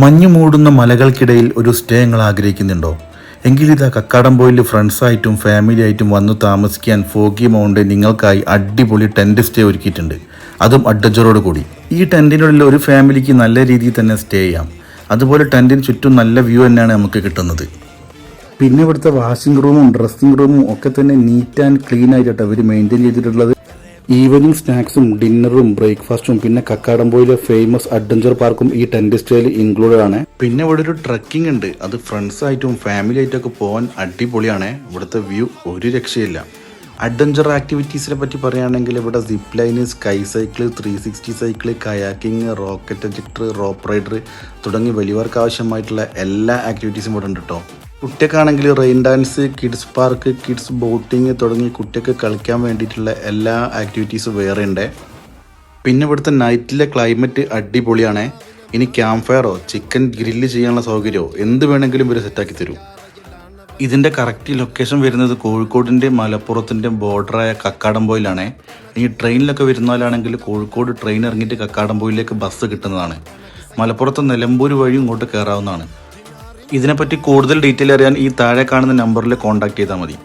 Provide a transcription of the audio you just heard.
മഞ്ഞു മൂടുന്ന മലകൾക്കിടയിൽ ഒരു സ്റ്റേ നിങ്ങൾ ആഗ്രഹിക്കുന്നുണ്ടോ? എങ്കിൽ ഇതാ കക്കാടംപോയിൽ ഫ്രണ്ട്സായിട്ടും ഫാമിലി ആയിട്ടും വന്ന് താമസിക്കാൻ ഫോഗി മൗണ്ട് നിങ്ങൾക്കായി അടിപൊളി ടെന്റ് സ്റ്റേ ഒരുക്കിയിട്ടുണ്ട്. അതും അഡ്വഞ്ചറോട് കൂടി. ഈ ടെന്റിനുള്ളിൽ ഒരു ഫാമിലിക്ക് നല്ല രീതിയിൽ തന്നെ സ്റ്റേ ചെയ്യാം. അതുപോലെ ടെന്റിന് ചുറ്റും നല്ല വ്യൂ തന്നെയാണ് നമുക്ക് കിട്ടുന്നത്. പിന്നെ ഇവിടുത്തെ വാഷിംഗ് റൂമും ഡ്രസ്സിംഗ് റൂമും ഒക്കെ തന്നെ നീറ്റ് ആൻഡ് ക്ലീൻ ആയിട്ടാണ് അവർ മെയിന്റെയിൻ ചെയ്തിട്ടുള്ളത്. ഈവനിങ് സ്നാക്സും ഡിന്നറും ബ്രേക്ക്ഫാസ്റ്റും പിന്നെ കക്കാടംപോയിലെ ഫേമസ് അഡ്വഞ്ചർ പാർക്കും ഈ ടെന്റ് സ്റ്റേയിൽ ഇൻക്ലൂഡഡ് ആണ്. പിന്നെ ഇവിടെ ഒരു ട്രക്കിംഗ് ഉണ്ട്. അത് ഫ്രണ്ട്സ് ആയിട്ടും ഫാമിലി ആയിട്ടും ഒക്കെ പോകാൻ അടിപൊളിയാണ്. ഇവിടുത്തെ വ്യൂ ഒരു രക്ഷയില്ല. അഡ്വഞ്ചർ ആക്ടിവിറ്റീസിനെ പറ്റി പറയുകയാണെങ്കിൽ ഇവിടെ zip line sky cycle three sixty cycle kayaking rocket ejector rope rider തുടങ്ങി വലിയവർക്ക് ആവശ്യമായിട്ടുള്ള എല്ലാ ആക്ടിവിറ്റീസും ഇവിടെ ഉണ്ട് കേട്ടോ കുട്ടിയൊക്കെയാണെങ്കിൽ rain dance kids park kids boating തുടങ്ങി കുട്ടിയൊക്കെ കളിക്കാൻ വേണ്ടിയിട്ടുള്ള എല്ലാ ആക്ടിവിറ്റീസും വേറെ ഉണ്ട്. പിന്നെ ഇവിടുത്തെ നൈറ്റിലെ ക്ലൈമറ്റ് അടിപൊളിയാണ്. ഇനി ക്യാമ്പ് ഫയറോ ചിക്കൻ ഗ്രില്ല് ചെയ്യാനുള്ള സൗകര്യമോ എന്ത് വേണമെങ്കിലും ഇവർ സെറ്റാക്കി തരും. ഇതിന്റെ കറക്റ്റ് ലൊക്കേഷൻ വരുന്നത് കോഴിക്കോടിന്റെ മലപ്പുറത്തിന്റെ ബോർഡറായ കക്കാടംപോയിലാണ് ഇനി ട്രെയിനിലൊക്കെ വരുന്നാലാണെങ്കിൽ കോഴിക്കോട് ട്രെയിൻ ഇറങ്ങിയിട്ട് കക്കാടംപോയിലേക്ക് ബസ് കിട്ടുന്നതാണ്. മലപ്പുറത്ത് നിലമ്പൂർ വഴി ഇങ്ങോട്ട് കയറാവുന്നതാണ് ഇതിനെപ്പറ്റി കൂടുതൽ ഡീറ്റെയിൽ അറിയാൻ ഈ താഴെ കാണുന്ന നമ്പറിൽ കോൺടാക്ട് ചെയ്താൽ മതി.